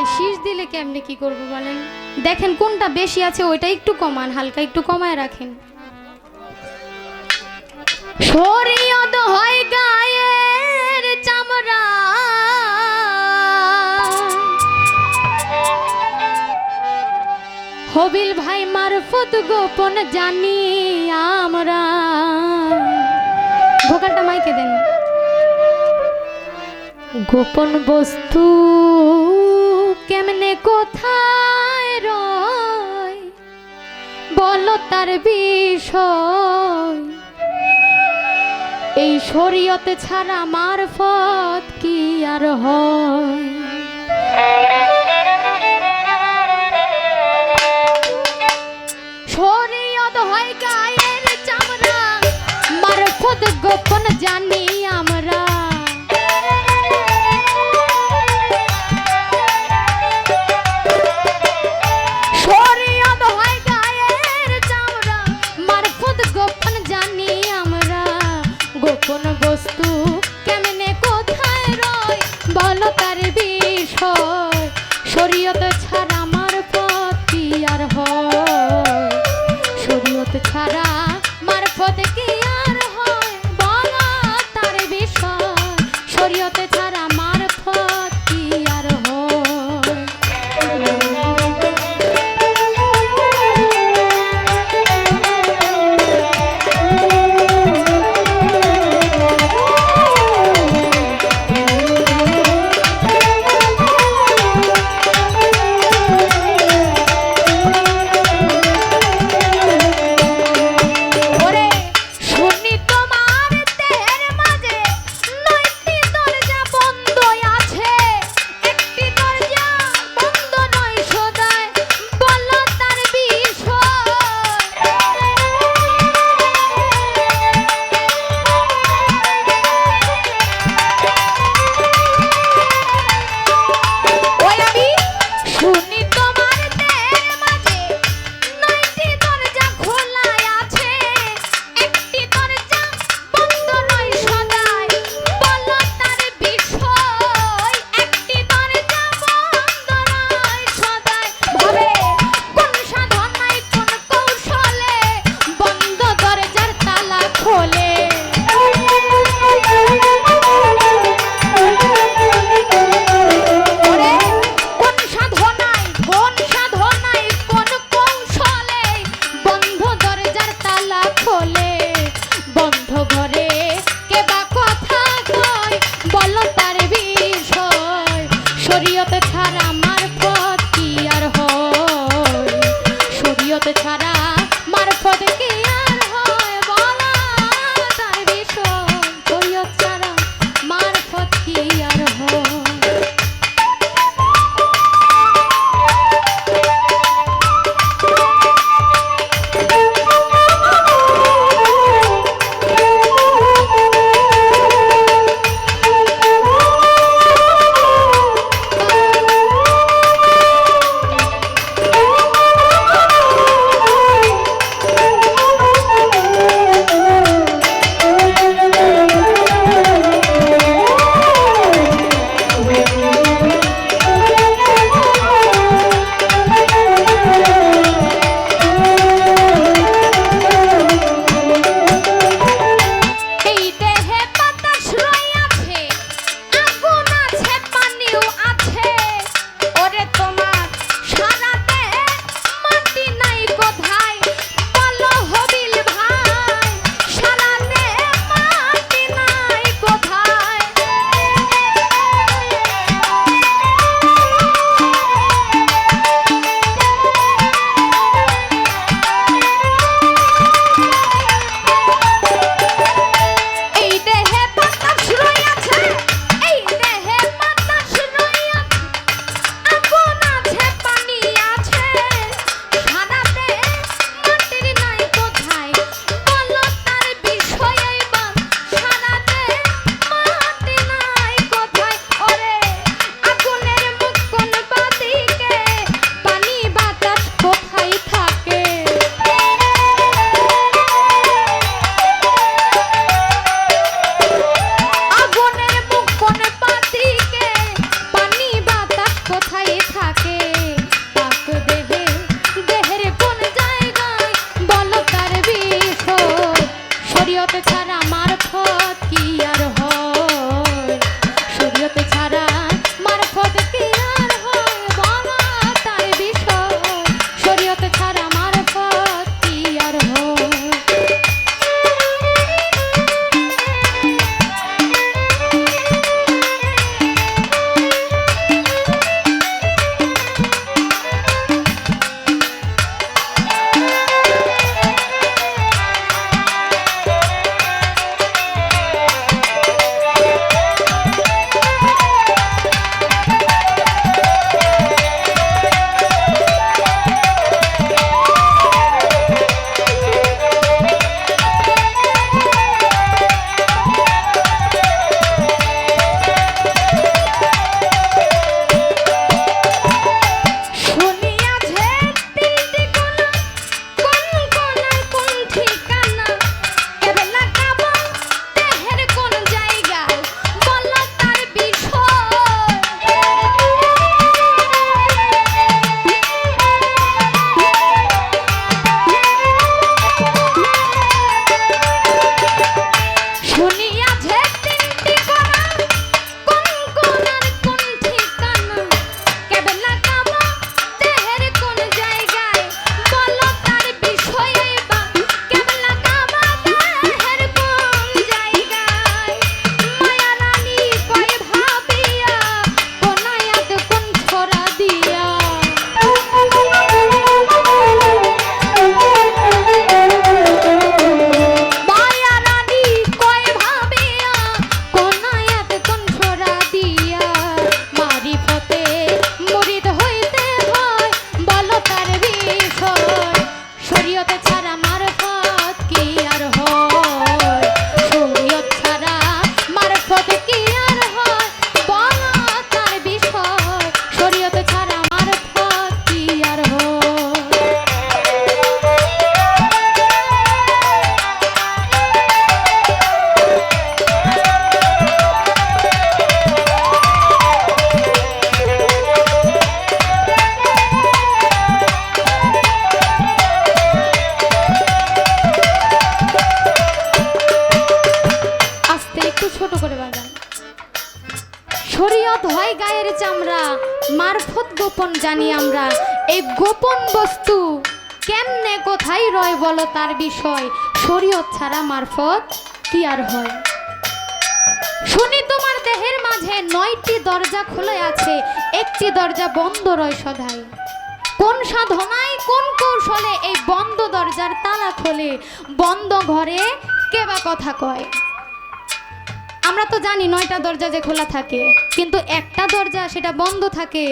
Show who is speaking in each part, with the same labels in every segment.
Speaker 1: ভাই, শীষ দিলে কেমনে কি করব বলেন? দেখেন কোনটা বেশি আছে ওইটা একটু কমান, হালকা একটু কমায় রাখেন। হয় গায়ের চামড়া। হবিল ভাই মারফত গোপন জানি আমরা। ভোকালটা মাইকে দেন। গোপন বস্তু কেমনে কোথায় রয়? বল তার বিষয়। এই শরীয়তে ছাড়া মারফত কি আর হয়? কোনো বস্তু শরীয়ত হয় গায়ের চামড়া। মারফত গোপন জানি আমরা। এই গোপন বস্তু কেমনে কোথায় রয় বলো তার বিষয়। শরীয়ত ছাড়া মারফত কি আর হয়? শুনি তোমার দেহের মাঝে নয়টি দরজা খুলে আছে। একটি দরজা বন্ধ রয় সদাই। কোন সাধনায় কোন কৌশলে এই বন্ধ দরজার তালা খোলে? বন্ধ ঘরে কে বা কথা কয়? আমরা তো জানি নয়টা দরজা যে খোলা থাকে, কিন্তু একটা দরজা সেটা বন্ধ থাকে।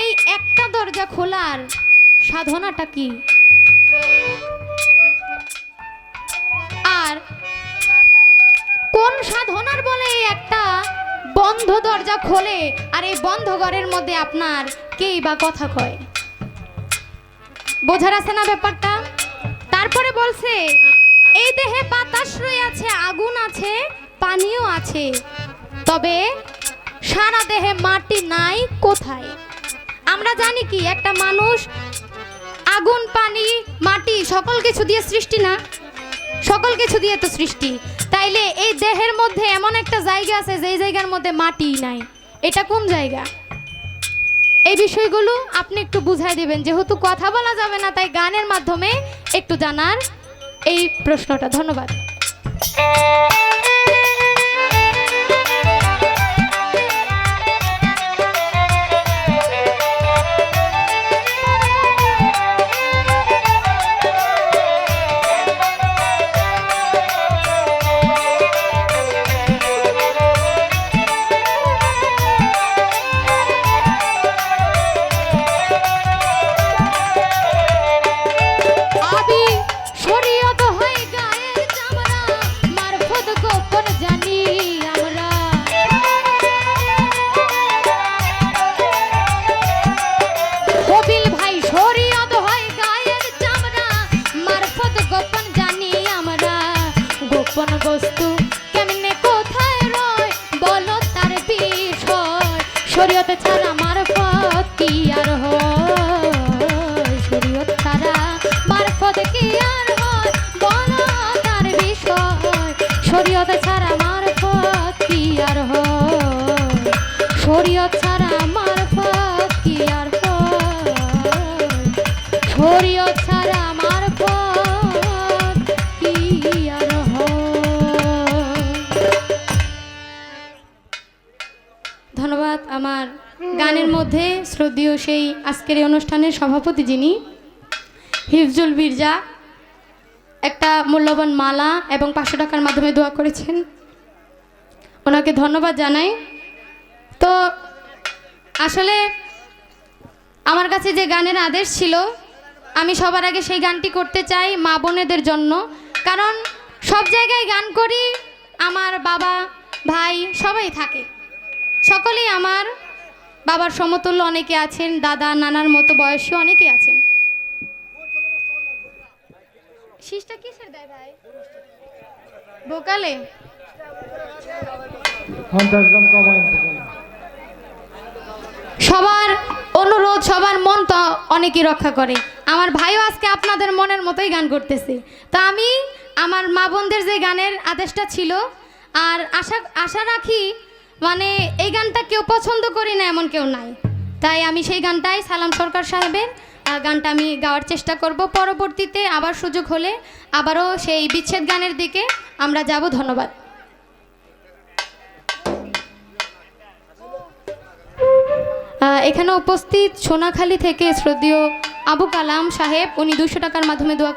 Speaker 1: এই একটা দরজা খোলার সাধনাটা কি? আর কোন সাধনার বলে একটা বন্ধ দরজা খোলে? আর এই বন্ধ ঘরের মধ্যে আপনার কেই বা কথা কয়? বোঝার আছে না ব্যাপারটা? তারপরে বলছে, এই দেহে বাতাস রয়ে আছে আগুন আছে পানিও আছে। তবে সারা দেহে মাটি নাই কোথায়? আমরা জানি কি, একটা মানুষ আগুন, পানি, মাটি সকল কিছু দিয়ে সৃষ্টি না? সকল কিছু দিয়ে তো সৃষ্টি। তাইলে এই দেহের মধ্যে এমন একটা জায়গা আছে যেই জায়গার মধ্যে মাটি নাই। এটা কোন জায়গা? এই বিষয়গুলো আপনি একটু বুঝাই দেবেন। যেহেতু কথা বলা যাবে না, তাই গানের মাধ্যমে একটু জানার এই প্রশ্নটা। ধন্যবাদ। শরীয়ত ছাড়া মারফত কি আর হয়? শরীয়ত ছাড়া মারফত কি আর হয়? বলো তার বিষয়। শরীয়ত ছাড়া মারফত কি আর হয়? শরীয়ত ছাড়া মারফত কি আর হয়? ছাড়া গানের মধ্যে শ্রদ্ধেয় সেই আজকের এই অনুষ্ঠানের সভাপতি যিনি হিফজুল বিরজা একটা মূল্যবান মালা এবং পাঁচশো টাকার মাধ্যমে দোয়া করেছেন। ওনাকে ধন্যবাদ জানাই। তো আসলে আমার কাছে যে গানের আদেশ ছিল, আমি সবার আগে সেই গানটি করতে চাই মা বোনেদের জন্য। কারণ সব জায়গায় গান করি, আমার বাবা, ভাই সবাই থাকে। সকলেই আমার বাবার সমতুল্য অনেকে আছেন, দাদা, নানার মতো বয়সী অনেকে আছেন। শীষটা কিসের দেয় ভাই?
Speaker 2: কমাই
Speaker 1: সবার অনুরোধ, সবার মন তো অনেকেই রক্ষা করে। আমার ভাইও আজকে আপনাদের মনের মতোই গান করতেছে। তা আমি আমার মা বোনদের যে গানের আদেশটা ছিল, আর আশা আশা রাখি মানে এই গানটা কেউ পছন্দ করি না, এমন কেউ নাই। তাই আমি সেই গানটাই সালাম সরকার সাহেবের গানটা আমি গাওয়ার চেষ্টা করব। পরবর্তীতে আবার সুযোগ হলে আবারও সেই বিচ্ছেদ গানের দিকে আমরা যাব। ধন্যবাদ। এখানে উপস্থিত সোনাখালী থেকে শ্রদ্ধেয় আবু কালাম সাহেব, উনি দুশো টাকার মাধ্যমে দোয়া